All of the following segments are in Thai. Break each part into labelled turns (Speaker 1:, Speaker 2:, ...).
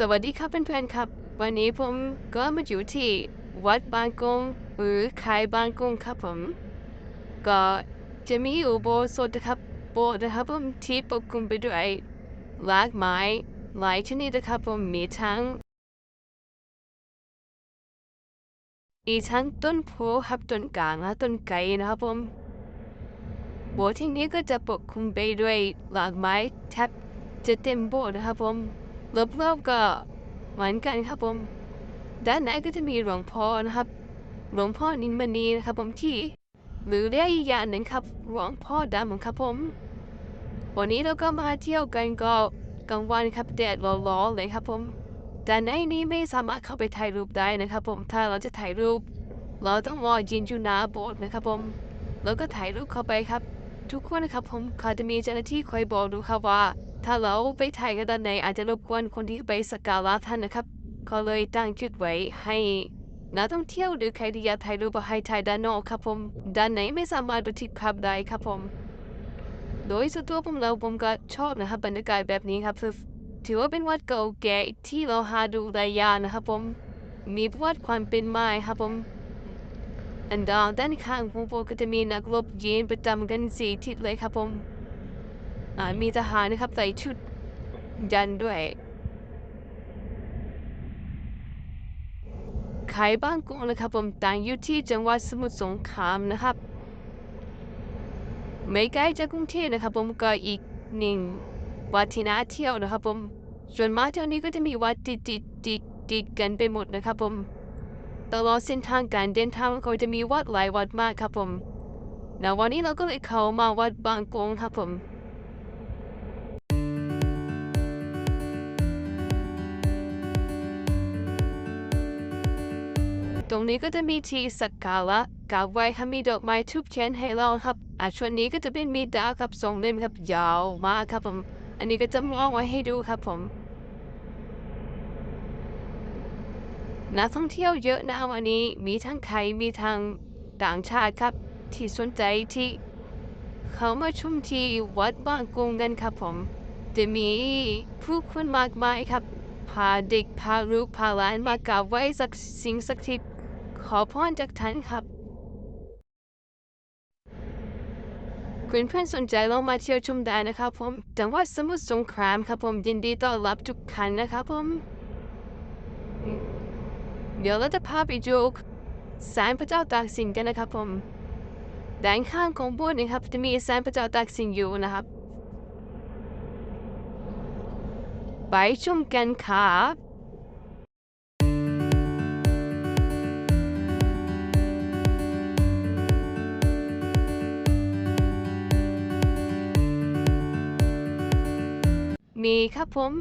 Speaker 1: สวัสดีครับเพื่อนๆครับ วันนี้ผมก็มาอยู่ที่วัดบางกงหรือขายบางกงครับผม ก็จะมีอุโบสถนะครับโบสถ์นะครับผมที่ปกคลุมไปด้วยหลากไม้หลายชนิดนะครับผมมีทั้งมีทั้งต้นโพครับต้นกลางและต้นไก่นะครับผมโบสถ์ที่นี้ก็จะปกคลุมไปด้วยหลากไม้แทบจะเต็มโบสถ์นะครับผม รอบๆก็เหมือนกันครับผมด้านในก็จะมีหลวงพ่อนะครับ หลวงพ่อนินมณีนะครับผมที่หรือเรียกอีกอย่างหนึ่งครับหลวงพ่อดำครับผม วันนี้เราก็มาเที่ยวกันก็กลางวันครับแดดร้อนๆเลยครับผมด้านในนี้ไม่สามารถเข้าไปถ่ายรูปได้นะครับผมถ้าเราจะถ่ายรูป เราต้องรอยืนอยู่หน้าโบสถ์นะครับผม แล้วก็ถ่ายรูปเข้าไปครับ ทุกคนนะครับผมเขาจะมีเจ้าหน้าที่คอยบอกดูครับว่า ถ้าเราไปถ่ายกันด้ในอาจจะรบกวนคนที่ไปสักการะท่านนะครับเขาเลยตั้งจุดไว้ให้นักท่องเที่ยวหรือใครที่อยากถ่ายรูปให้ถ่ายด้านนอกครับผมด้านในไม่สามารถบันทึกภาพได้ครับผม โดยส่วนตัวผมเราผมก็ชอบนะครับบรรยากาศแบบนี้ครับถือว่าเป็นวัดเก่าแก่ที่เราหาดูได้ยากนะครับผมมีประวัติความเป็นมาครับผมอันดาวด้านข้างของผมก็จะมีนักรบยืนประจำกันสี่ทิศเลยครับผม มีทหารนะครับใส่ชุดยันด้วย ขายบ้างกุ้งนะครับผมตั้งอยู่ที่จังหวัดสมุทรสงครามนะครับ ไม่ไกลจากกรุงเทพนะครับผมก็อีกหนึ่งวัดที่น่าเที่ยวนะครับผมส่วนมากแถวนี้ก็จะมีวัดติดติดติดติดกันไปหมดนะครับผมตลอดเส้นทางการเดินทางก็จะมีวัดหลายวัดมากครับผม แล้ววันนี้เราก็เลยเข้ามาวัดบางกงครับผม ตรงนี้ก็จะมีที่สักการะกราบไหว้ค่ะมีดอกไม้ทุบเทียนให้เราครับอะช่วงนี้ก็จะเป็นมีดาวครับทรงเล่มครับยาวมากครับผม อันนี้ก็จะมองไว้ให้ดูครับผมนักท่องเที่ยวเยอะนะวันนี้มีทั้งไทยมีทั้งต่างชาติครับ ที่สนใจที่เขามาชุมที่วัดบางกรุงกันครับผม จะมีผู้คนมากมายครับ พาเด็กพาลูกพาหลานมากราบไหว้สักสิ่งศักดิ์สิทธิ์ ขอพรจากท่านครับ คุณเพื่อนสนใจลองมาเที่ยวชมได้นะครับผมจังหวัดสมุทรสงครามครับผมยินดีต้อนรับทุกท่านนะครับผม เดี๋ยวเราจะพาไปดูศาลพระเจ้าตากสินกันนะครับผมด้านข้างของโบสถ์นะครับ จะมีศาลพระเจ้าตากสินอยู่นะครับ ไปชมกันครับ มีครับผม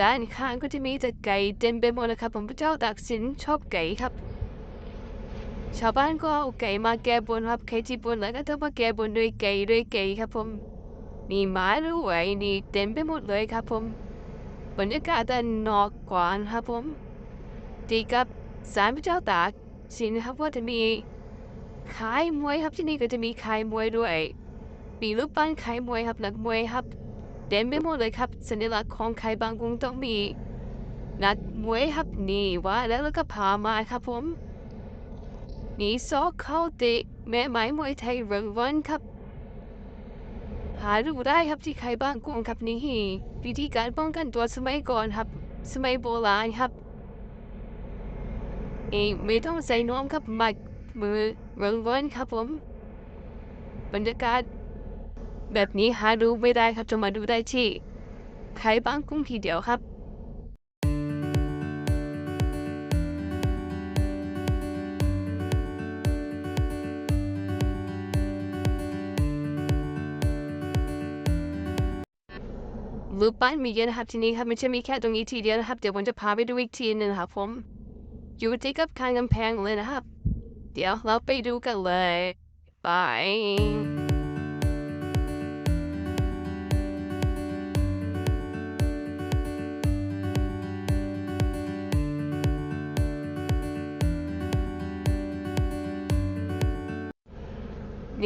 Speaker 1: ด้านข้างก็จะมีแต่ไก่เต็มไปหมดเลยครับผมพระเจ้าตากสินชอบไก่ครับ ชาวบ้านก็เอาไก่มาแก้บนครับใครที่บนแล้วก็ต้องมาแก้บนด้วยไก่ด้วยไก่ครับผม มีหมาด้วยนี่เต็มไปหมดเลยครับผม บรรยากาศด้านนอกกว้างครับผมตีกับศาลพระเจ้าตากสินครับว่าจะมีขายมวยครับที่นี่ก็จะมีขายมวยด้วยมีรูปปั้นขายมวยครับนักมวยครับ เต็มไปหมดเลยครับสัญลักษณ์ของขายบางกรุงต้องมี นักมวยครับนี่ว่าแล้วแล้วก็พามาครับผมนี่ซอกเข้าเตะแม่ไม้มวยไทยรางวัลครับ หาดูได้ครับที่ใครบ้างกวงครับนี่วิธีการป้องกันตัวสมัยก่อนครับ สมัยโบราณครับเองไม่ต้องใส่นวมครับมัดมือรังวันครับผมบรรยากาศ แบบนี้หาดูไม่ได้ครับจะมาดูได้ที่ใครบ้างกุ้งทีเดียวครับรูปปั้นมีเยอะนะครับที่นี่ครับไม่ใช่มีแค่ตรงนี้ทีเดียวนะครับ เดี๋ยวผมจะพาไปดูอีกทีหนึงนะครับผม อยู่ติดกับข้างกำแพงเลยนะครับ เดี๋ยวเราไปดูกันเลยบาย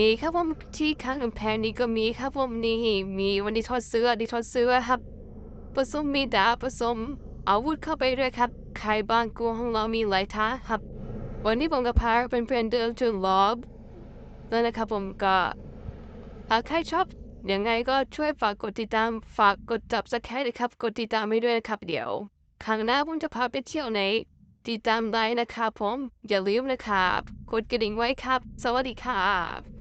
Speaker 1: นี่ครับผมที่ข้างกำแพงนี้ก็มีครับผมนี่มีวันนี้ทอดเสื้อดีทอดเสื้อครับผสมมีดาผสมอาวุธเข้าไปด้วยครับใครบ้างกลัวของเรามีหลายท้าครับ วันนี้ผมกับพาเป็นเพื่อนเดิมจนลอบแล้วนะครับผมก็หากใครชอบยังไงก็ช่วยฝากกดติดตามฝากกดจับสแครนะครับ กดติดตามให้ด้วยนะครับเดี๋ยวครั้งหน้าผมจะพาไปเที่ยวไหนติดตามได้นะครับผม อย่าลืมนะครับกดกระดิ่งไว้ครับ สวัสดีครับ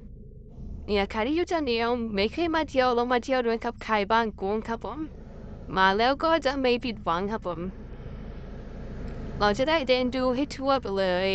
Speaker 1: เนี่ยใครที่อยู่จันเดียวไม่เคยมาเที่ยวลองมาเที่ยวด้วยครับใครบ้างกวงครับผม มาแล้วก็จะไม่ผิดหวังครับผม เราจะได้เดินดูให้ทั่วไปเลย